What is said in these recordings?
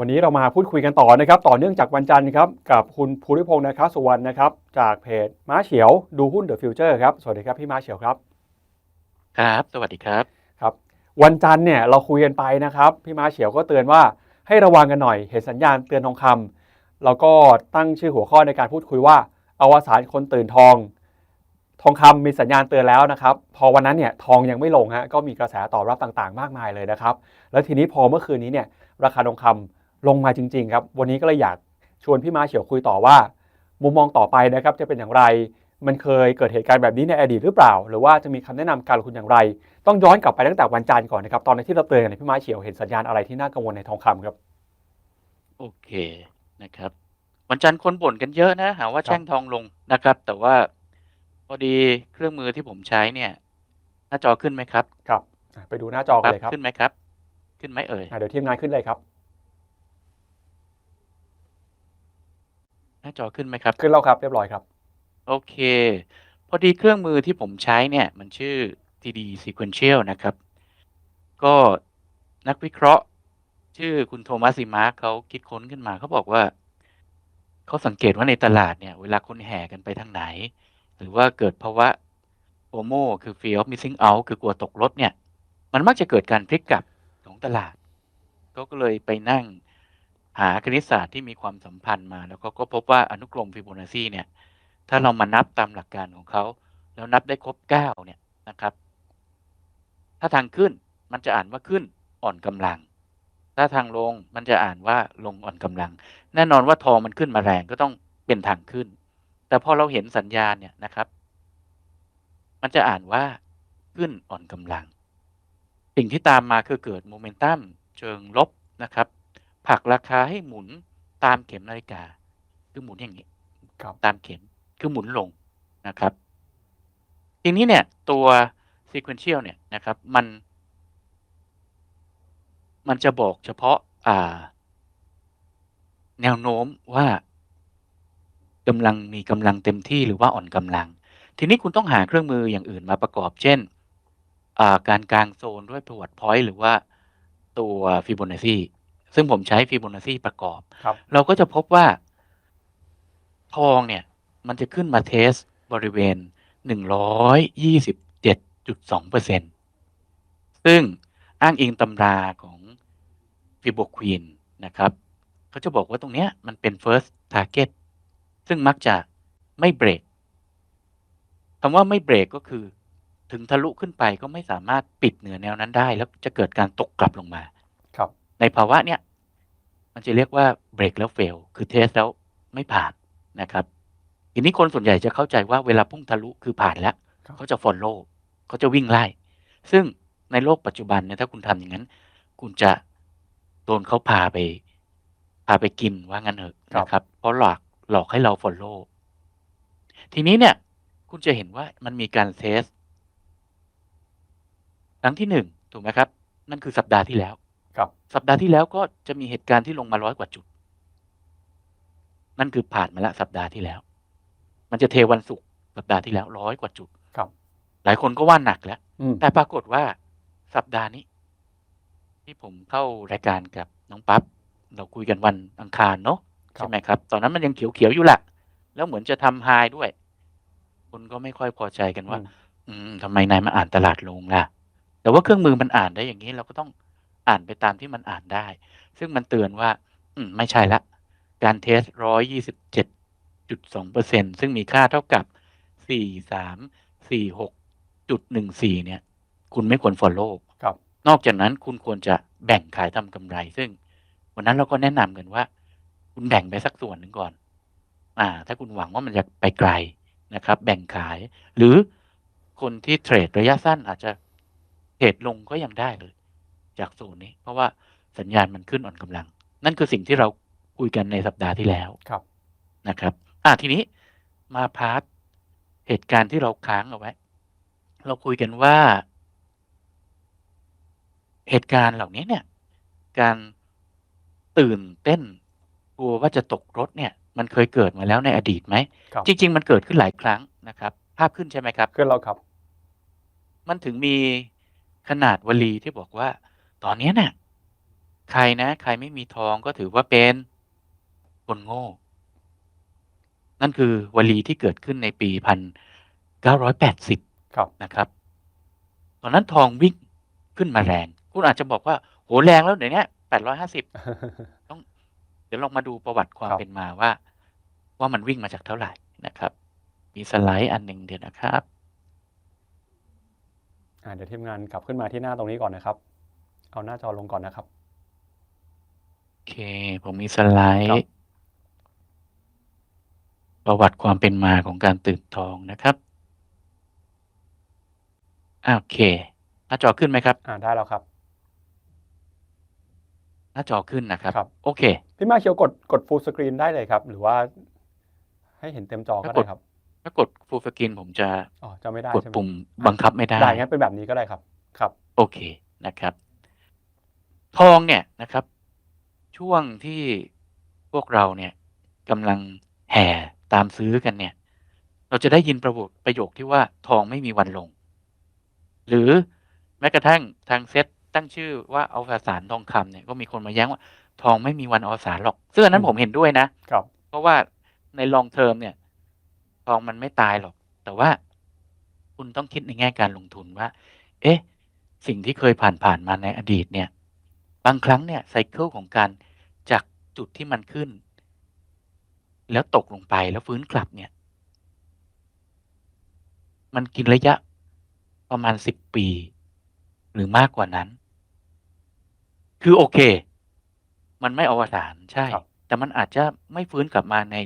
วันนี้เรามาพูดคุยกันต่อนะครับ ต่อเนื่องจากวันจันทร์ครับกับคุณภูริพงศ์นะครับสุวรรณนะครับ จากเพจม้าเฉียวดูหุ้นเดอะฟิวเจอร์ครับ สวัสดีครับพี่ม้าเฉียวครับ ครับ สวัสดีครับครับ วันจันทร์เนี่ยเราคุยกันไปนะครับ พี่ม้าเฉียวก็เตือนว่าให้ระวังกันหน่อย เห็นสัญญาณเตือนทองคำแล้วก็ตั้งชื่อหัวข้อในการพูดคุยว่าอวสานคนตื่นทอง ทองคำมีสัญญาณเตือนแล้วนะครับ พอวันนั้นเนี่ยทองยังไม่ลงฮะก็มีกระแสตอบรับต่างๆ มากมายเลยนะครับ แล้วทีนี้พอเมื่อคืนนี้เนี่ยราคาทองคำ ลงมาจริง ๆ ครับ วันนี้ก็เลยอยากชวนพี่ม้าเฉียวคุยต่อว่า มุมมองต่อไปนะครับจะเป็นอย่างไร มันเคยเกิดเหตุการณ์แบบนี้ในอดีตหรือเปล่า หรือว่าจะมีคำแนะนำการลงทุนอย่างไร ต้องย้อนกลับไปตั้งแต่วันจันทร์ก่อนนะครับตอนนั้นที่เราเตือนกันเนยพี่ม้าเฉียวเห็นสัญญาณอะไรที่น่ากังวลในทองคำครับ โอเคนะครับ วันจันทร์คนบ่นกันเยอะนะ หาว่าแช่งทองลงนะครับ แต่ว่าพอดีเครื่องมือที่ผมใช้เนี่ย หน้าจอขึ้นไหมครับ ครับอะไปดูหน้าจอกันเลยครับ ขึ้นไหมครับ ขึ้นไหมเอ่ยอะเดี๋ยวทีมงานขึ้นเลยครับ น้าจอขึ้นไหมครับ ขึ้นแล้วครับเรียบร้อยครับ โอเค พอดีเครื่องมือที่ผมใช้เนี่ย มันชื่อ TD Sequential นะครับ ก็นักวิเคราะห์ ชื่อคุณโทมัสซิมาร์คเขาคิดค้นขึ้นมาเขาบอกว่า เขาสังเกตว่าในตลาดเนี่ย เวลาคนแห่กันไปทางไหน หรือว่าเกิดภาวะโ m โมคือ fear of missing out คือกลัวตกรถเนี่ย มันมักจะเกิดการพลิกกลับของตลาดเขาก็เลยไปนั่ง หาคณิตศาสตร์ที่มีความสัมพันธ์มา แล้วก็ก็พบว่าอนุกรมฟิโบนัชชีเนี่ยถ้าเรามานับตามหลักการของเขา แล้วนับได้ครบเก้าเนี่ยนะครับ ถ้าทางขึ้นมันจะอ่านว่าขึ้นอ่อนกำลัง ถ้าทางลงมันจะอ่านว่าลงอ่อนกำลัง แน่นอนว่าทองมันขึ้นมาแรงก็ต้องเป็นทางขึ้น แต่พอเราเห็นสัญญาณเนี่ยนะครับ มันจะอ่านว่าขึ้นอ่อนกำลัง สิ่งที่ตามมาคือเกิดโมเมนตัมเชิงลบนะครับ ผลักราคาให้หมุนตามเข็มนาฬิกา คือหมุนอย่างนี้ครับตามเข็มคือหมุนลงนะครับ ทีนี้เนี่ยตัว sequential เนี่ยนะครับ มัน มันจะบอกเฉพาะอ่า แนวโน้มว่ากำลังมีกำลังเต็มที่หรือว่าอ่อนกำลัง ทีนี้คุณต้องหาเครื่องมืออย่างอื่นมาประกอบ เช่นอ่าการกางโซนด้วย pivot point หรือว่าตัว Fibonacci ซึ่งผมใช้ Fibonacci ประกอบครับเราก็จะพบว่าทองเนี่ย มันจะขึ้นมาเทสบริเวณ 127.2เปอร์เซ็นซึ่งอ้างอิงตำราของฟิโบควีนนะครับเขาจะบอกว่าตรงเนี้ยมันเป็น first target ซึ่งมักจะไม่เบรกคำว่าไม่เบรกก็คือ ถึงทะลุขึ้นไปก็ไม่สามารถปิดเหนือแนวนั้นได้ แล้วจะเกิดการตกกลับลงมา ครับ ในภาวะเนี้ย มันจะเรียกว่าเบรกแล้วเฟลคือเทสแล้วไม่ผ่านนะครับ ทีนี้คนส่วนใหญ่จะเข้าใจว่าเวลาพุ่งทะลุคือผ่านแล้วครับเขาจะฟอลโล่เขาจะวิ่งไล่ ซึ่งในโลกปัจจุบันเนี่ยถ้าคุณทำอย่างนั้น คุณจะโดนเขาพาไป พาไปกินว่างั้นเถอะนะครับ เพราะหลอกหลอกให้เราฟอลโล่ทีนี้เนี่ย คุณจะเห็นว่ามันมีการเทสครั้งที่หนึ่งถูกไหมครับ นั่นคือสัปดาห์ที่แล้ว ครับสัปดาห์ที่แล้วก็จะมีเหตุการณ์ที่ลงมาร้อยกว่าจุด นั่นคือผ่านมาแล้วสัปดาห์ที่แล้ว มันจะเทวันศุกร์สัปดาห์ที่แล้วร้อยกว่าจุดครับ หลายคนก็ว่าหนักแล้วอืมแต่ปรากฏว่าสัปดาห์นี้ ที่ผมเข้ารายการกับน้องปั๊บเราคุยกันวันอังคารเนาะครับใช่ไหมครับ ตอนนั้นมันยังเขียวๆอยู่แหละแล้วเหมือนจะทำไฮด้วย คนก็ไม่ค่อยพอใจกันว่า อืมอืมทำไมนายมาอ่านตลาดลงล่ะ แต่ว่าเครื่องมือมันอ่านได้อย่างนี้ เราก็ต้อง อ่านไปตามที่มันอ่านได้ ซึ่งมันเตือนว่า อืม ไม่ใช่ละ การเทสร้อยยี่สิบเจ็ดจุดสองเปอร์เซ็นซึ่งมีค่าเท่ากับสี่สามสี่หกจุดหนึ่งสี่เนี่ย คุณไม่ควร follow ครับ นอกจากนั้นคุณควรจะแบ่งขายทำกำไร ซึ่งวันนั้นเราก็แนะนำกันว่า คุณแบ่งไปสักส่วนหนึ่งก่อน อ่า ถ้าคุณหวังว่ามันจะไปไกลนะครับ แบ่งขาย หรือคนที่เทรดระยะสั้นอาจจะเทรดลงก็ยังได้เลย จากโซนนี้ เพราะว่าสัญญาณมันขึ้นอ่อนกำลัง นั่นคือสิ่งที่เราคุยกันในสัปดาห์ที่แล้วครับนะครับ อ่าทีนี้มาพาร์ทเหตุการณ์ที่เราค้างเอาไว้ เราคุยกันว่า เหตุการณ์เหล่านี้เนี่ย การตื่นเต้นกลัวว่าจะตกรถเนี่ย มันเคยเกิดมาแล้วในอดีตไหมครับจริง ๆ มันเกิดขึ้นหลายครั้งนะครับ ภาพขึ้นใช่ไหมครับขึ้นแล้วครับ มันถึงมีขนาดวลีที่บอกว่า ตอนเนี้ยเนี่ยใครนะ ใครไม่มีทองก็ถือว่าเป็นคนโง่ นั่นคือวลีที่เกิดขึ้นในปีพันเก้าร้อยแปดสิบครับนะครับ ตอนนั้นทองวิ่งขึ้นมาแรง คุณอาจจะบอกว่า โหแรงแล้วเดี๋ยวนี้แปดร้อยห้าสิบต้อง เดี๋ยวลองมาดูประวัติความครับเป็นมาว่า ว่ามันวิ่งมาจากเท่าไหร่นะครับ มีสไลด์อันหนึ่งเดี๋ยวนะครับอ่าเดี๋ยวทีมงานกลับขึ้นมาที่หน้าตรงนี้ก่อนนะครับ เอาหน้าจอลงก่อนนะครับ โอเค ผมมีสไลครับด์ ประวัติความเป็นมาของการตื่นทองนะครับอ่าโอเค หน้าจอขึ้นไหมครับ อ่าได้แล้วครับ หน้าจอขึ้นนะครับครับโอเค พี่มาเขียวกดกด full screen ได้เลยครับ หรือว่า ให้เห็นเต็มจอก็ถ้ากได้ดครับ ถ้ากด full screen ผมจะอ๋อจะไม่ได้กดใช่ไหมปุ่มบังคับไม่ได้ได้งั้นเป็นแบบนี้ก็ได้ครับ ครับ โอเคนะครับ ทองเนี่ยนะครับ ช่วงที่พวกเราเนี่ยกำลังแห่ตามซื้อกันเนี่ย เราจะได้ยินประโยคประโยคที่ว่าทองไม่มีวันลง หรือแม้กระทั่งทางเซ็ตตั้งชื่อว่าเอาสารทองคำเนี่ยก็มีคนมาแย้งว่า ทองไม่มีวันอวสานหรอกซึ่งอันนั้นอืมผมเห็นด้วยนะครับ เพราะว่าในลองเทอมเนี่ย ทองมันไม่ตายหรอก แต่ว่าคุณต้องคิดในแง่การลงทุนว่า เอ๊ะ สิ่งที่เคยผ่านผ่านๆมาในอดีตเนี่ย บางครั้งเนี่ยไซเคิลของการจากจุดที่มันขึ้น แล้วตกลงไปแล้วฟื้นกลับเนี่ย มันกินระยะประมาณสิบปี หรือมากกว่านั้น คือโอเค มันไม่อวสานใช่ครับแต่มันอาจจะไม่ฟื้นกลับมาใน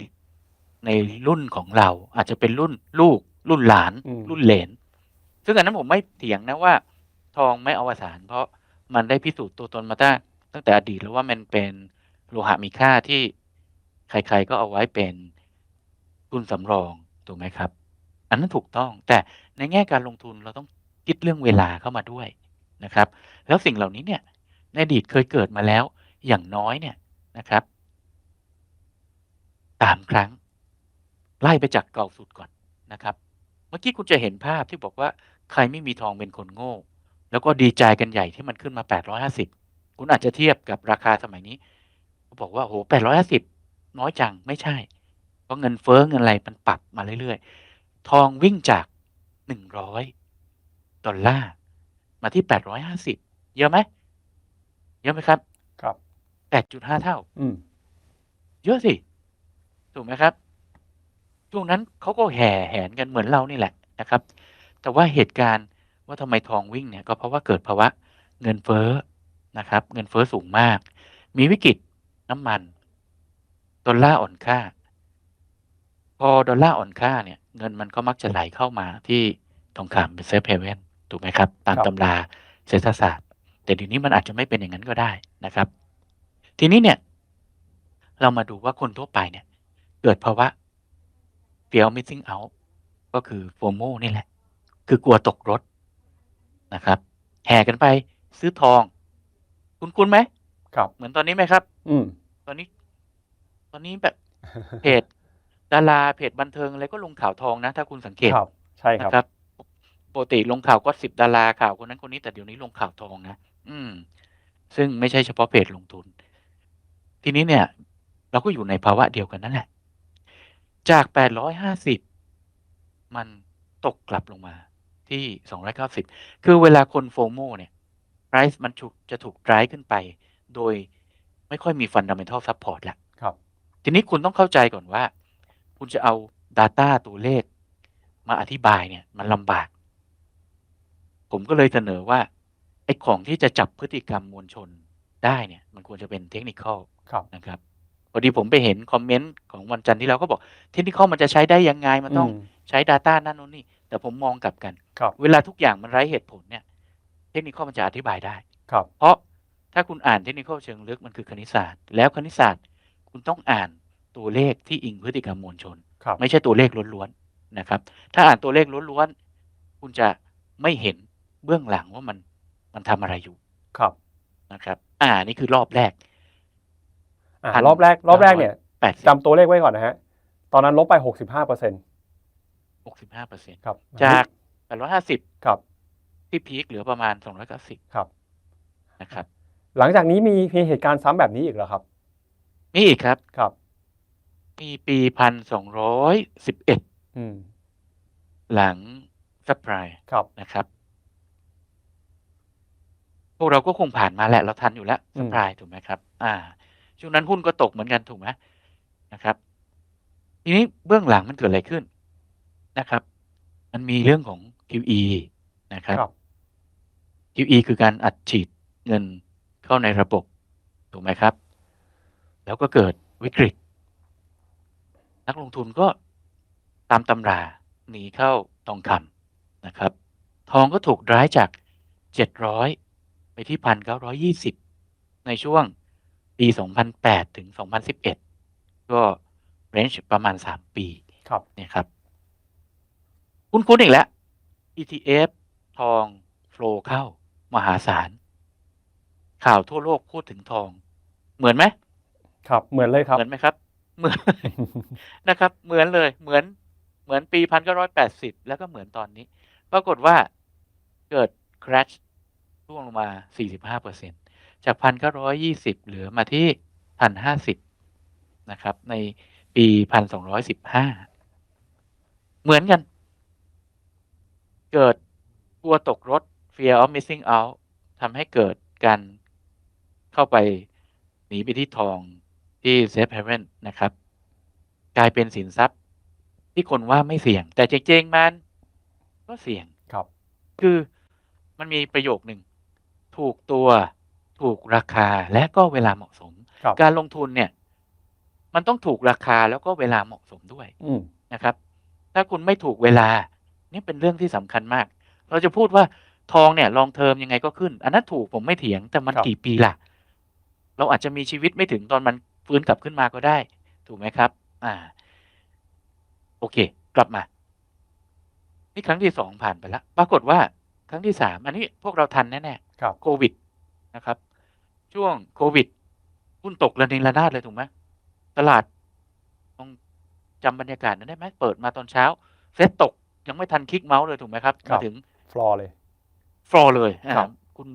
ในรุ่นของเรา อาจจะเป็นรุ่นลูก รุ่นหลานอืมรุ่นเหลน ซึ่งอันนั้นผมไม่เถียงนะว่า ทองไม่อวสานเพราะ มันได้พิสูจน์ตัวตนมาตั้งตั้งแต่อดีตแล้วว่ามันเป็นโลหะมีค่าที่ใครๆก็เอาไว้เป็นทุนสำรองถูกไหมครับ อันนั้นถูกต้องแต่ในแง่การลงทุนเราต้องคิดเรื่องเวลาเข้ามาด้วยนะครับ แล้วสิ่งเหล่านี้เนี่ยในอดีตเคยเกิดมาแล้วอย่างน้อยเนี่ยนะครับสามครั้ง ไล่ไปจากเก่าสุดก่อนนะครับ เมื่อกี้คุณจะเห็นภาพที่บอกว่าใครไม่มีทองเป็นคนโง่ แล้วก็ดีใจกันใหญ่ที่มันขึ้นมา 850 คุณอาจจะเทียบกับราคาสมัยนี้ก็บอกว่าโห850 น้อยจังไม่ใช่ เพราะเงินเฟ้อเงินอะไรมันปรับมาเรื่อยๆ ทองวิ่งจาก 100 ดอลลาร์มาที่ 850 เยอะไหม เยอะไหมครับ ครับ 8.5 เท่า อืม เยอะสิ ถูกไหมครับ ช่วงนั้นเขาก็แห่แหนกันเหมือนเรานี่แหละนะครับ แต่ว่าเหตุการณ์ ว่าทำไมทองวิ่งเนี่ยก็เพราะว่าเกิดภาวะเงินเฟ้อนะครับ เงินเฟ้อสูงมาก มีวิกฤตน้ำมันดอลลาร์อ่อนค่า พอดอลลาร์อ่อนค่าเนี่ย เงินมันก็มักจะไหลเข้ามาที่ทองคำเป็นเซฟเฮเว่นถูกไหมครับ ตามตำราเศรษฐศาสตร์ แต่เดี๋ยวนี้มันอาจจะไม่เป็นอย่างนั้นก็ได้นะครับ ทีนี้เนี่ย เรามาดูว่าคนทั่วไปเนี่ย เกิดภาวะ fear of missing out ก็คือ FOMO นี่แหละ คือกลัวตกรถ นะครับ แห่กันไปซื้อทอง คุณคุณไหมครับ เหมือนตอนนี้ไหมครับ อืมตอนนี้ ตอนนี้แบบเพจดาราเพจบันเทิงอะไรก็ลงข่าวทองนะ ถ้าคุณสังเกตครับ ใช่ครับนะครับปกติลงข่าวก็สิบดาราข่าวคนนั้นคนนี้แต่เดี๋ยวนี้ลงข่าวทองนะอืม ซึ่งไม่ใช่เฉพาะเพจลงทุน ทีนี้เนี่ย เราก็อยู่ในภาวะเดียวกันนั่นแหละ จากแปดร้อยห้าสิบมันตกกลับลงมา ที่สองร้อยเก้าสิบคือเวลาคนโฟโมเนี่ย price มันถูกจะถูก drive ขึ้นไป โดยไม่ค่อยมี fundamental support ละครับ ทีนี้คุณต้องเข้าใจก่อนว่า คุณจะเอา Data ตัวเลข มาอธิบายเนี่ย มันลำบาก ผมก็เลยเสนอว่า ไอ้ของที่จะจับพฤติกรรมมวลชนได้เนี่ย มันควรจะเป็นเทคนิคครับนะครับพอดีผมไปเห็นคอมเมนต์ของวันจันทร์ที่เราก็บอก เทคนิคมันจะใช้ได้ยังไง มันต้องอืม ใช้ Data นั่นนู่นนี่ แต่ผมมองกลับกัน ครับเวลาทุกอย่างมันไร้เหตุผลเนี่ย เทคนิคมันจะอธิบายได้ ครับ เพราะถ้าคุณอ่านเทคนิคเชิงลึกมันคือคณิตศาสตร์ แล้วคณิตศาสตร์คุณต้องอ่านตัวเลขที่อิงพฤติกรรมมวลชน ครับ ไม่ใช่ตัวเลขล้วนๆนะครับ ถ้าอ่านตัวเลขล้วนๆคุณจะไม่เห็นเบื้องหลังว่ามันมันทำอะไรอยู่ครับ นะครับ อ่านี่คือรอบแรก อ่าพัน รอบแรกรอบแรกเนี่ยแปดสิบจำตัวเลขไว้ก่อนนะฮะ ตอนนั้นลบไปหกสิบห้าเปอร์เซ็นต์ หกสิบห้าเปอร์เซ็นต์ครับจากแปดร้อยห้าสิบครับที่พีคเหลือประมาณสองร้อยเก้าสิบครับนะครับ หลังจากนี้มีมีเหตุการณ์ซ้ำแบบนี้อีกเหรอครับ มีอีกครับครับ มีปีพันสองร้อยสิบเอ็ดอืมหลังซับไพรครับนะครับ พวกเราก็คงผ่านมาแหละ เราทันอยู่แล้วอืซัมพพลายถูกไหมครับ อ่า ช่วงนั้นหุ้นก็ตกเหมือนกันถูกไหมนะครับ ทีนี้เบื้องหลังมันเกิดอะไรขึ้น นะครับ มันมีเรื่องของ QE นะครับครับ QE คือการอัดฉีดเงินเข้าในระบบถูกไหมครับ แล้วก็เกิดวิกฤต นักลงทุนก็ตามตำราหนีเข้าทองคำนะครับ ทองก็ถูกร้ายจาก 700 ไปที่ 1,920 ในช่วงปี 2008 ถึง 2011 ก็เรนจ์ประมาณ 3 ปี ครับเนี่ยครับ คุ้นๆอีกแล้ว ETF ทองโฟลเข้า มหาศาล ข่าวทั่วโลกพูดถึงทอง เหมือนไหมครับเหมือนเลยครับ เหมือนไหมครับ เหมือนนะครับ เหมือนเลยเหมือนเหมือนปีพันเก้าร้อยแปดสิบแล้วก็เหมือนตอนนี้ ปรากฏว่าเกิด crash ร่วงลงมาสี่สิบห้าเปอร์เซ็นจากพันเก้าร้อยยี่สิบเหลือมาที่พันห้าสิบนะครับ ในปีพันสองร้อยสิบห้าเหมือนกัน เกิดกลัวตกรถ fear of missing out ทำให้เกิดการเข้าไปหนีไปที่ทองที่ safe haven นะครับ กลายเป็นสินทรัพย์ที่คนว่าไม่เสี่ยง แต่จริงๆมัน ก็เสี่ยงครับ คือมันมีประโยคหนึ่ง ถูกตัวถูกราคาและก็เวลาเหมาะสมครับการลงทุนเนี่ย มันต้องถูกราคาแล้วก็เวลาเหมาะสมด้วยอืมนะครับ ถ้าคุณไม่ถูกเวลา นี่เป็นเรื่องที่สำคัญมาก เราจะพูดว่าทองเนี่ยลองเทอมยังไงก็ขึ้น อันนั้นถูกผมไม่เถียงแต่มันครับกี่ปีล่ะ เราอาจจะมีชีวิตไม่ถึงตอนมันฟื้นกลับขึ้นมาก็ได้ ถูกไหมครับ อ่า โอเค กลับมา นี่ครั้งที่สองผ่านไปแล้วปรากฏว่าครั้งที่สามอันนี้พวกเราทันแน่ๆครับโควิดนะครับ ช่วงโควิดหุ้นตกระเนระนาดเลยถูกไหมตลาด ต้องจำบรรยากาศนั้นได้ไหมเปิดมาตอนเช้าเซ็ตตก ยังไม่ทันคลิกเมาส์เลยถูกไหมครับครัมาบถึงฟลอร์เลย ฟลอร์เลยอ่าครับคุณ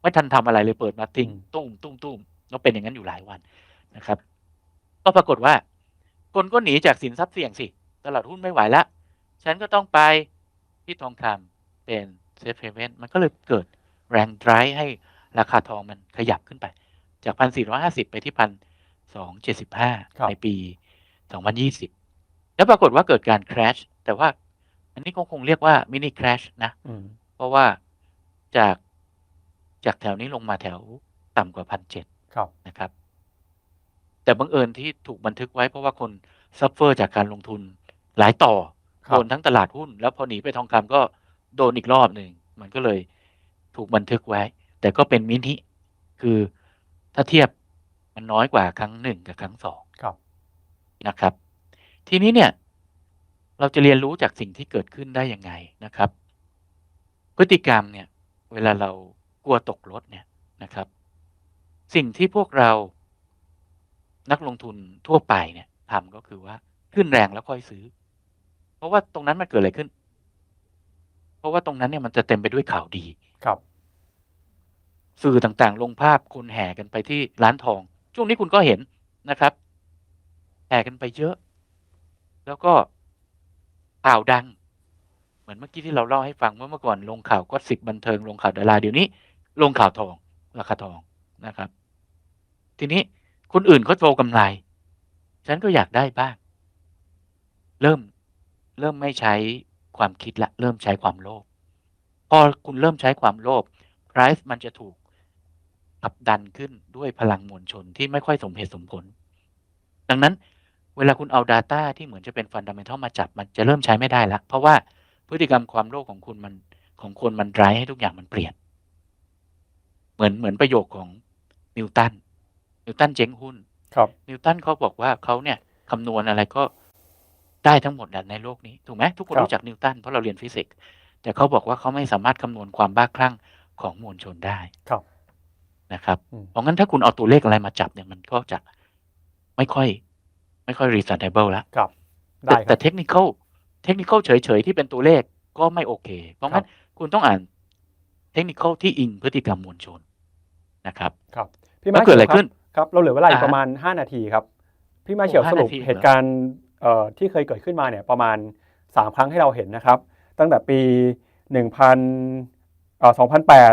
ไม่ทันทำอะไรเลยเปิดมาติ้งอืมตุ้มตุ้มตุ้มแล้วเป็นอย่างนั้นอยู่หลายวันนะครับ ก็ปรากฏว่า คนก็หนีจากสินทรัพย์เสี่ยงสิ ตลาดหุ้นไม่ไหวแล้วฉันก็ต้องไปที่ทองคำเป็นเซฟเฮเวนมันก็เลยเกิดแรงดรายให้ราคาทองมันขยับขึ้นไป จากพันสี่ร้อยห้าสิบไปที่พันสองเจ็ดสิบห้าครับในปีสองพันยี่สิบแล้วปรากฏว่าเกิดการ crash แต่ว่า อันนี้ก็คงเรียกว่ามินิ crash นะอืมเพราะว่าจากจากแถวนี้ลงมาแถวต่ำกว่าพันเจ็ดครับนะครับ แต่บังเอิญที่ถูกบันทึกไว้เพราะว่าคนซัฟเฟอร์จากการลงทุนหลายต่อครัโดบนทั้งตลาดหุ้น แล้วพอหนีไปทองคำก็โดนอีกรอบหนึ่ง มันก็เลยถูกบันทึกไว้ แต่ก็เป็นมินิคือถ้าเทียบมันน้อยกว่าครั้งหนึ่งกับครั้งสองครับนะครับ ทีนี้เนี่ย เราจะเรียนรู้จากสิ่งที่เกิดขึ้นได้ยังไงนะครับ พฤติกรรมเนี่ย เวลาเรากลัวตกรถเนี่ยนะครับ สิ่งที่พวกเรานักลงทุนทั่วไปเนี่ยทำก็คือว่าขึ้นแรงแล้วค่อยซื้อ เพราะว่าตรงนั้นมันเกิดอะไรขึ้น เพราะว่าตรงนั้นเนี่ยมันจะเต็มไปด้วยข่าวดีครับ สื่อต่างๆ ลงภาพคนแห่กันไปที่ร้านทอง ช่วงนี้คุณก็เห็นนะครับแห่กันไปเยอะ แล้วก็ ข่าวดัง เหมือนเมื่อกี้ที่เราเล่าให้ฟังเมื่อเมื่อก่อนลงข่าวก็สิบบันเทิงลงข่าวดาราเดี๋ยวนี้ ลงข่าวทองราคาทองนะครับ ทีนี้คนอื่นเขาโตกำไร ฉันก็อยากได้บ้าง เริ่มเริ่มไม่ใช้ความคิดละ เริ่มใช้ความโลภพอคุณเริ่มใช้ความโลภ price มันจะถูกขับดันขึ้นด้วยพลังมวลชนที่ไม่ค่อยสมเหตุสมผล ดังนั้น เวลาคุณเอา Data ที่เหมือนจะเป็น Fundamental มาจับมันจะเริ่มใช้ไม่ได้ละเพราะว่าพฤติกรรมความโลภของคุณมันของคนมันร้ายให้ทุกอย่างมันเปลี่ยน เหมือนเหมือนประโยคของนิวตันนิวตันเจ๊งหุ้น ครับ นิวตันเขาบอกว่าเขาเนี่ยคำนวณอะไรก็ได้ทั้งหมดน่ะในโลกนี้ถูกไหมทุกคนครับรู้จักนิวตันเพราะเราเรียนฟิสิกส์แต่เขาบอกว่าเขาไม่สามารถคำนวณความบ้าคลั่งของมวลชนได้ครับนะครับอืมเพราะงั้นถ้าคุณเอาตัวเลขอะไรมาจับเนี่ยมันก็จะไม่ค่อย ไม่ค่อย reasonable แล้วครับแต่ได้คแต่รับเทคนิคเทคนิคเฉยๆ ที่เป็นตัวเลขก็ไม่โอเค เพราะงั้นคุณต้องอ่านเทคนิคที่อิงพฤติกรรมมวลชนนะครับครับพี่แล้ม้าวเกิดอะไรฉียวคบขึ้นครับเราเหลือเวลาอีกอ่าฮะประมาณ 5 นาทีครับ พี่มาเฉียวโอ้สรุป5นาทีเหรอเหตุการณ์เอ่อที่เคยเกิดขึ้นมาเนี่ยประมาณ 3 ครั้งให้เราเห็นนะครับ ตั้งแต่ปี 1000เอ่อ2008เอ่อ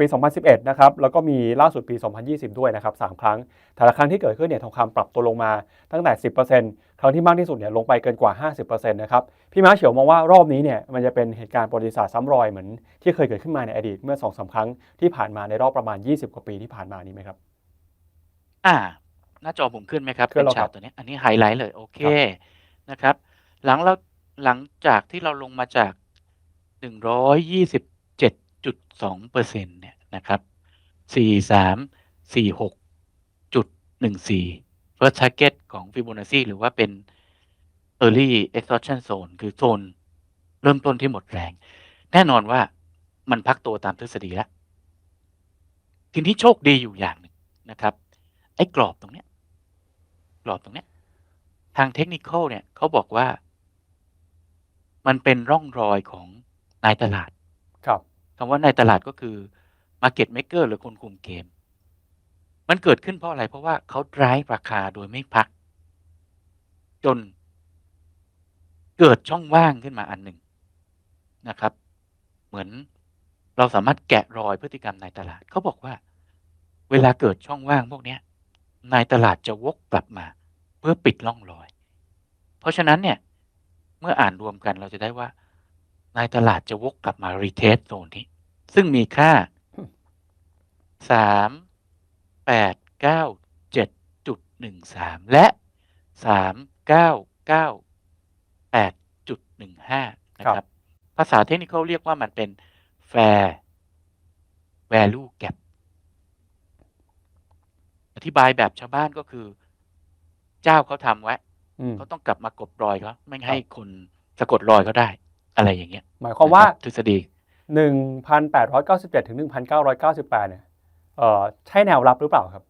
ปี 2011 นะครับ แล้วก็มีล่าสุดปี 2020 ด้วยนะครับ 3 ครั้ง แต่ละครั้งที่เกิดขึ้นเนี่ยทองคำปรับตัวลงมาตั้งแต่ 10%ครั้งที่มากที่สุดเนี่ยลงไปเกินกว่า 50%นะครับ พี่ม้าเฉียวมองว่ารอบนี้เนี่ยมันจะเป็นเหตุการณ์ประวัติศาสตร์ซ้ำรอยเหมือนที่เคยเกิดขึ้นมาในอดีตเมื่อ 2-3 ครั้งที่ผ่านมาในรอบประมาณ 20 กว่าปีที่ผ่านมานี้ไหมครับ อ่า หน้าจอผมขึ้นไหมครับ เป็นฉากตัวนี้ อันนี้ไฮไลท์เลย โอเค นะครับ หลังเราหลังจากที่เราลงมาจาก 120 จุดสองเปอร์เซ็นเนี่ยนะครับสี่สามสี่หกจุดหนึ่งสี่ first target ของ Fibonacci หรือว่าเป็น early exhaustion zone คือโซนเริ่มต้นที่หมดแรง แน่นอนว่ามันพักตัวตามทฤษฎีแล้วทีนี้โชคดีอยู่อย่างหนึ่งนะครับ ไอ้กรอบตรงเนี้ย กรอบตรงเนี้ย ทางเทคนิคเนี่ยเขาบอกว่า มันเป็นร่องรอยของนายตลาด ครับ คำว่าในตลาดก็คือ Market Maker หรือคนคุมเกม มันเกิดขึ้นเพราะอะไร เพราะว่าเขา drive ราคาโดยไม่พัก จน เกิดช่องว่างขึ้นมาอันหนึ่งนะครับ เหมือนเราสามารถแกะรอยพฤติกรรมในตลาด เขาบอกว่า เวลาเกิดช่องว่างพวกนี้นายตลาดจะวกกลับมา เพื่อปิดร่องรอย เพราะฉะนั้นเนี่ย เมื่ออ่านรวมกันเราจะได้ว่า นายตลาดจะวกกลับมารีเทสโซนนี้ ซึ่งมีค่าสามแปดเก้าเจ็ดจุดหนึ่งสามและสามเก้าเก้าแปดจุดหนึ่งห้านะครับ ภาษาเทคนิคเรียกว่ามันเป็น fair value gap อธิบายแบบชาวบ้านก็คือ เจ้าเขาทำไว้อืมเขาต้องกลับมากบรอยเขาไม่ให้คนสะกดรอยเขาได้ อะไรอย่างเงี้ยหมายความว่านะครับทฤษฎี 1,897 ถึง 1,998 เนี่ยเอ่อใช่แนวรับหรือเปล่าครับ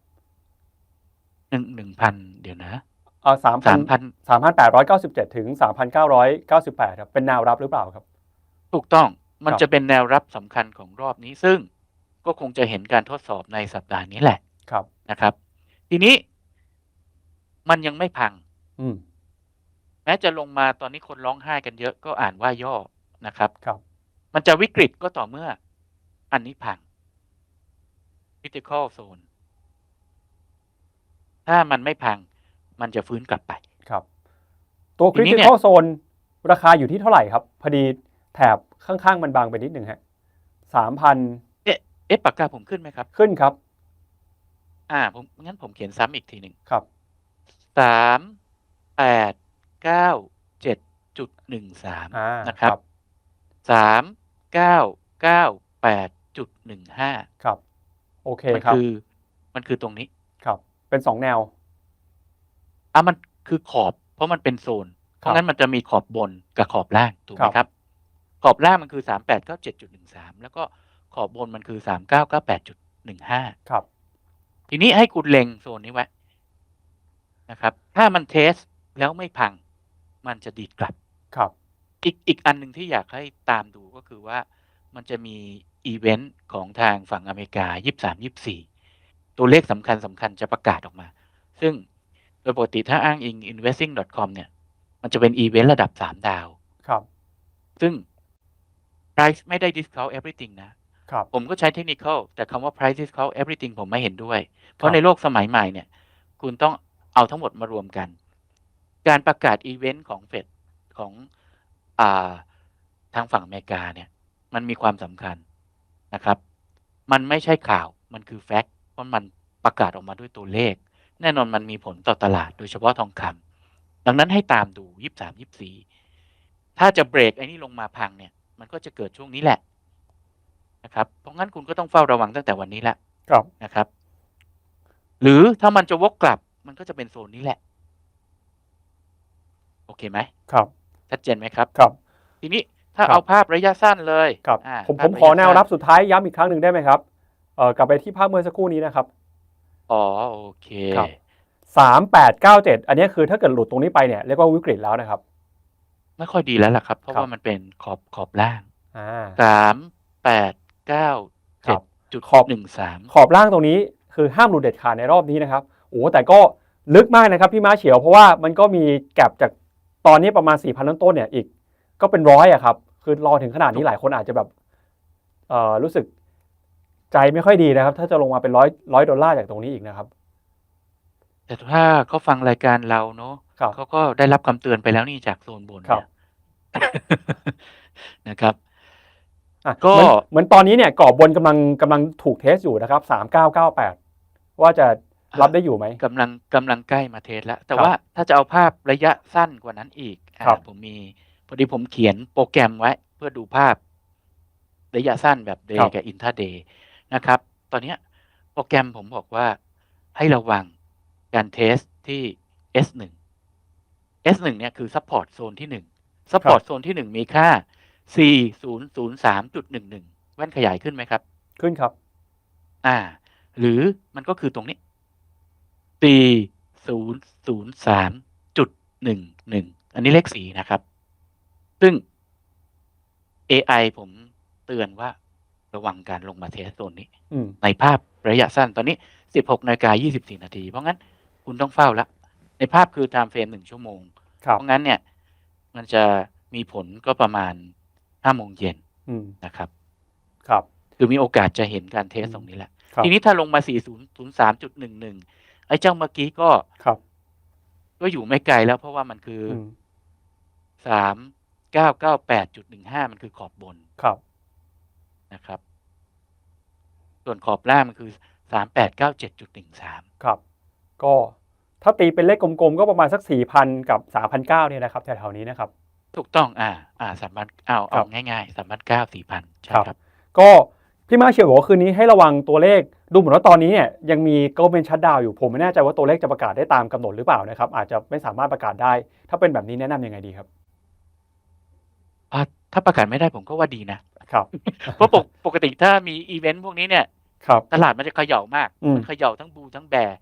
หนึ่งหนึ่งพันเดี๋ยวนะเอ่อสามพัน3,897ถึง3,998ครับเป็นแนวรับหรือเปล่าครับ ถูกต้องมันครับจะเป็นแนวรับสำคัญของรอบนี้ซึ่งก็คงจะเห็นการทดสอบในสัปดาห์นี้แหละครับนะครับ ทีนี้มันยังไม่พังอืม แม้จะลงมาตอนนี้คนร้องไห้กันเยอะก็อ่านว่าย่อนะครับ ครับ มันจะวิกฤตก็ต่อเมื่อ อันนี้พัง critical zone ถ้ามันไม่พัง มันจะฟื้นกลับไป ครับ ตัวทีนี้เนี่ย critical zone ราคาอยู่ที่เท่าไหร่ครับ พอดีแถบข้างๆ มันบางไปนิดหนึ่งฮะ3,000เอ๊ะปากกาผมขึ้นไหมครับ ขึ้นครับ อ่า ผมงั้นผมเขียนซ้ำอีกทีหนึ่งครับสามแปด เก้าเจ็ดจุดหนึ่งสามอ่านะครับสามเก้าเก้าแปดจุดหนึ่งห้าครับ โอเคมันครับคือ มันคือตรงนี้ครับ เป็น2แนว อะมันคือขอบ เพราะมันเป็นโซน เพครัราะบงั้นมันจะมีขอบบนกับขอบล่างถูกไหมครับครับ ขอบล่างมันคือสามแปดเก้าเจ็ดจุดหนึ่งสามแล้วก็ขอบบนมันคือสามเก้าเก้าแปดจุดหนึ่งห้าครับ ทีนี้ให้คุณเล็งโซนนี้ไว้นะครับ ถ้ามันเทสแล้วไม่พัง มันจะดีดกลับครับ อีกอีกอันหนึ่งที่อยากให้ตามดูก็คือว่ามันจะมีอีเวนต์ของทางฝั่งอเมริกา 23 24 ตัวเลขสำคัญสำคัญจะประกาศออกมา ซึ่งโดยปกติถ้าอ้างอิง investing.com เนี่ย มันจะเป็นอีเวนต์ระดับ 3 ดาว ครับ ซึ่ง price ไม่ได้ discount everything นะ ครับ ผมก็ใช้ technical แต่คำว่า price discount everything ผมไม่เห็นด้วย เพครัราะบในโลกสมัยใหม่เนี่ย คุณต้องเอาทั้งหมดมารวมกัน การประกาศอีเวนต์ของเฟดของอาทางฝั่งอเมริกาเนี่ยมันมีความสำคัญนะครับ มันไม่ใช่ข่าวมันคือแฟกต์เพราะมันประกาศออกมาด้วยตัวเลข แน่นอนมันมีผลต่อตลาดโดยเฉพาะทองคำดังนั้นให้ตามดูยี่สามยี่สี่ถ้าจะเบรกไอ้นี่ลงมาพังเนี่ย มันก็จะเกิดช่วงนี้แหละนะครับ เพราะงั้นคุณก็ต้องเฝ้าระวังตั้งแต่วันนี้แหละครับนะครับ หรือถ้ามันจะวกกลับมันก็จะเป็นโซนนี้แหละโอ เคไหมครับ ชัดเจนไหมครับครับ ทีนี้ถ้าครับเอาภาพระยะสั้นเลยครับอ่าผมภาผพมระขอยะแนวรับสั้สุดท้ายย้ำอีกครั้งหนึ่งได้ไหมครับเอ่อกลับไปที่ภาพเมื่อสักครู่นี้นะครับอ๋อโอเคครับสามแปดเก้าเจ็ดอันนี้คือถ้าเกิดหลุดตรงนี้ไปเนี่ยเรียกว่าวิกฤตแล้วนะครับ ไม่ค่อยดีแล้วล่ะครับ เพราะครับว่ามันเป็นขอบขอบล่างอ่าสามแปดเก้าครัเจ็ดบจุดขอบหนึ่งสามขอบล่างตรงนี้คือห้ามหลุดเด็ดขาดในรอบนี้นะครับโอ้แต่ก็ลึกมากนะครับพี่ม้าเฉียวเพราะว่ามันก็มีแกลบจาก ตอนนี้ประมาณ4 0 0 0ต้นๆเนี่ยอีกก็เป็นร้อยอะครับ คือรอถึงขนาดนี้หลายคนอาจจะแบบเอ่อรู้สึกใจไม่ค่อยดีนะครับ ถ้าจะลงมาเป็นร้อยร้อยดอลลาร์จากตรงนี้อีกนะครับ แต่ถ้าเขาฟังรายการเราเนาะครับเขาก็ได้รับคำเตือนไปแล้วนี่จากโซนบนครับเนี่ยนะครับอะก็เหมือนเหมือนตอนนี้เนี่ยกรอบบนกำลังกำลังถูกเทสอยู่นะครับสามเก้าเก้าแปดว่าจะ รับได้อยู่ไหมกำลังกำลังใกล้มาเทสแล้ว แต่ครับว่าถ้าจะเอาภาพระยะสั้นกว่านั้นอีกอ่าครับผมมีพอดีผมเขียนโปรแกรมไว้ เพื่อดูภาพระยะสั้นแบบเดครับย์กับอินท a เดย์นะครับ ตอนเนี้ยโปรแกรมผมบอกว่าให้ระวังการเทสที่ S1 S1 เนี่ยคือซัพพอร์ตโซนที่หนึ่งซัพพอร์ตโซนที่หนึ่งมีค่า 4003.11 แว่นขยายขึ้นไหมครับ ขึ้นครับ อ่า หรือมันก็คือตรงนี้ สี่ศูนย์ศูนย์สามจุดหนึ่งหนึ่งอันนี้เลขสีนะครับ ซึ่ง AI ผมเตือนว่าระวังการลงมาเทสโซนนี้อืมในภาพระยะสั้นตอนนี้16นาฬิกา24นาที เพราะงั้นคุณต้องเฝ้าละ ในภาพคือ time frame หนึ่งชั่วโมงครับเพราะงั้นเนี่ย มันจะมีผลก็ประมาณ5โมงเย็นอืมนะครับ ครับ คือมีโอกาสจะเห็นการเทสอืมตรงนี้แหละครับทีนี้ถ้าลงมา 4003.11 ไอ้เจ้าเมื่อกี้ก็ครับ ก็อยู่ไม่ไกลแล้วเพราะว่ามันคืออือม3998.15มันคือขอบบนครับนะครับ ส่วนขอบล่างมันคือ3897.13ครับ ก็ถ้าตีเป็นเลขกลมๆ ก็ประมาณสักสี่พันกับสามพันเก้าเนี่ยนะครับแถวๆนี้นะครับ ถูกต้องอ่า อ่าสามพันเอาครัเอาบง่ายๆสามพันเก้าสี่พันใช่ครับครับ ก็พี่มาเชียวบอกว่าคืนนี้ให้ระวังตัวเลข ดูเหมือนว่าตอนนี้เนี่ยยังมีก็เป็นชัดดาวน์อยู่ผมไม่แน่ใจว่าตัวเลขจะประกาศได้ตามกำหนดหรือเปล่านะครับอาจจะไม่สามารถประกาศได้ ถ้าเป็นแบบนี้แนะนำยังไงดีครับอ่าถ้าประกาศไม่ได้ผมก็ว่าดีนะครับเพราะปกปกติถ้ามีอีเวนต์พวกนี้เนี่ยครับตลาดมันจะเขย่ามากอืมมันเขย่าทั้งบูทั้งแบร์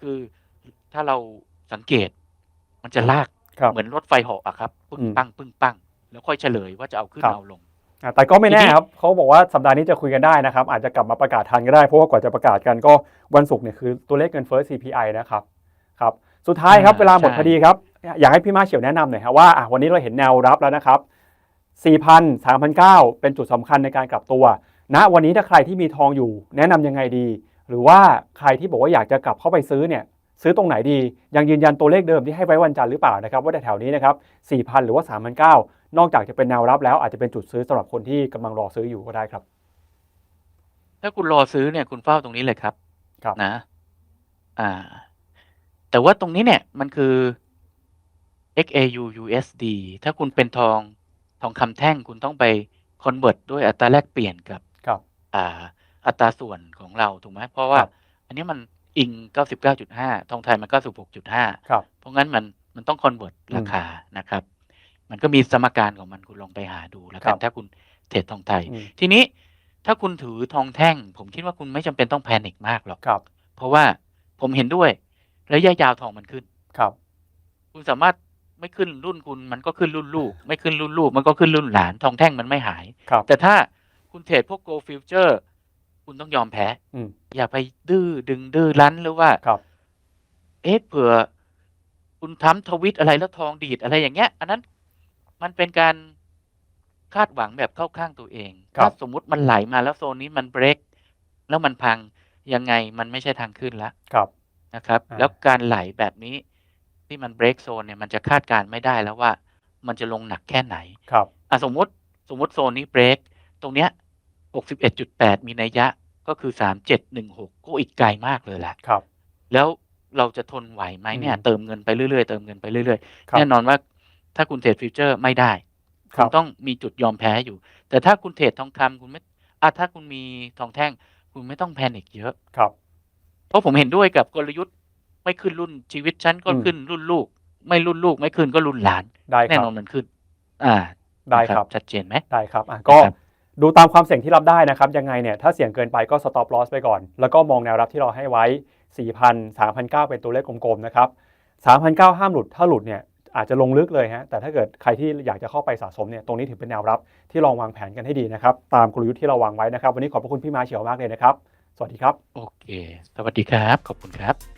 คือถ้าเราสังเกต มันจะลากครับเหมือนรถไฟเหาะอะครับปึ้งอืมปังปึ้งปังแล้วค่อยเฉลยว่าจะเอาขึ้นครับเอาลงอะ แต่ก็ไม่แน่ทีนี้ครับเขาบอกว่าสัปดาห์นี้จะคุยกันได้นะครับ อาจจะกลับมาประกาศทันก็ได้ เพราะว่ากว่าจะประกาศกันก็วันศุกร์เนี่ยคือตัวเลขเงินเฟ้อ CPI นะครับครับสุดท้ายครับอ่าเวลาหมดใช่พอดีครับ อยากให้พี่มาเฉียวแนะนำหน่อยครับว่าอะวันนี้เราเห็นแนวรับแล้วนะครับ4,000 3,900เป็นจุดสำคัญในการกลับตัวณวันนี้ถ้าใครที่มีทองอยู่ แนะนำยังไงดี หรือว่าใครที่บอกว่าอยากจะกลับเข้าไปซื้อเนี่ยซื้อตรงไหนดี ยังยืนยันตัวเลขเดิมที่ให้ไว้วันจันทร์หรือเปล่านะครับว่าแถวๆนี้นะครับ4,000 หรือว่า3,900 นอกจากจะเป็นแนวรับแล้วอาจจะเป็นจุดซื้อสำหรับคนที่กำลังรอซื้ออยู่ก็ได้ครับ ถ้าคุณรอซื้อเนี่ยคุณเฝ้าตรงนี้เลยครับ ครับนะ อ่า แต่ว่าตรงนี้เนี่ยมันคือ XAU USD ถ้าคุณเป็นทองทองคำแท่งคุณต้องไปคอนเวิร์ตด้วยอัตราแลกเปลี่ยนกับครับอ่า อัตราส่วนของเราถูกไหมเพราะว่าครับอันนี้มันอิง 99.5 ทองไทยมัน 96.5 ครับ เพราะงั้นมันมันต้องคอนเวิร์ตอืมราคานะครับ มันก็มีสมการของมันคุณลองไปหาดูแล้วกัครันบถ้าคุณเทรดทองไทยอืมทีนี้ถ้าคุณถือทองแท่ง ผมคิดว่าคุณไม่จำเป็นต้องแพนิคมากหรอกครับ เพราะว่าผมเห็นด้วยระยะยาวทองมันขึ้นครับ คุณสามารถไม่ขึ้นรุ่นคุณมันก็ขึ้นรุ่นลูก ไม่ขึ้นรุ่นลูก มันก็ขึ้นรุ่นหลาน ทองแท่งมันไม่หายครับแต่ถ้าคุณเทรดพวก gold future คุณต้องยอมแพ้อืมอย่าไปดื้อดึงดื้อรั้นหรือว่าครับ เอ๊ะเผื่อคุณทำทวิตอะไรแล้วทองดีดอะไรอย่างเงี้ย อันนั้น มันเป็นการคาดหวังแบบเข้าข้างตัวเองครับถ้าสมมุติมันไหลมาแล้วโซนนี้มันเบรกแล้วมันพังยังไงมันไม่ใช่ทางขึ้นแล้วครับนะครับอ่าแล้วการไหลแบบนี้ที่มันเบรกโซนเนี่ยมันจะคาดการณ์ไม่ได้แล้วว่า มันจะลงหนักแค่ไหนครับอะสมมติสมมติโซนนี้เบรกตรงเนี้ย61.8 มีนัยยะก็คือ 3716 ก็อีกไกลมากเลยแหละครับ แล้วเราจะทนไหวไหมเนี่ยอืมเติมเงินไปเรื่อยๆ เติมเงินไปเรื่อยครัๆบแน่นอนว่า ถ้าคุณเทรดฟิวเจอร์ไม่ได้คคุรัณบต้องมีจุดยอมแพ้อยู่ แต่ถ้าคุณเทรดทองคำคุณไม่อะถ้าคุณมีทองแท่ง คุณไม่ต้องแพนิคเยอะครับ เพราะผมเห็นด้วยกับกลยุทธ์ไม่ขึ้นรุ่นชีวิตฉันก็อืมขึ้นรุ่นลูก ไม่รุ่นลูกไม่ขึ้นก็รุ่นหลานได้คแน่รับนอนมันขึ้น อ่า ได้ครับชัดเจนไหมได้ครับอะก็นะครับดูตามความเสี่ยงที่รับได้นะครับ ยังไงเนี่ยถ้าเสี่ยงเกินไปก็ stop loss ไปก่อน แล้วก็มองแนวรับที่เราให้ไว้ 4,000 3,900 เป็นตัวเลขกลมๆนะครับ3,900ห้ามหลุดถ้าหลุดเนี่ย อาจจะลงลึกเลยฮะแต่ถ้าเกิดใครที่อยากจะเข้าไปสะสมเนี่ยตรงนี้ถือเป็นแนวรับที่ลองวางแผนกันให้ดีนะครับ ตามกลยุทธ์ที่เราวางไว้นะครับ วันนี้ขอบพระคุณพี่มาเฉียวมากเลยนะครับ สวัสดีครับ โอเค สวัสดีครับ ขอบคุณครับ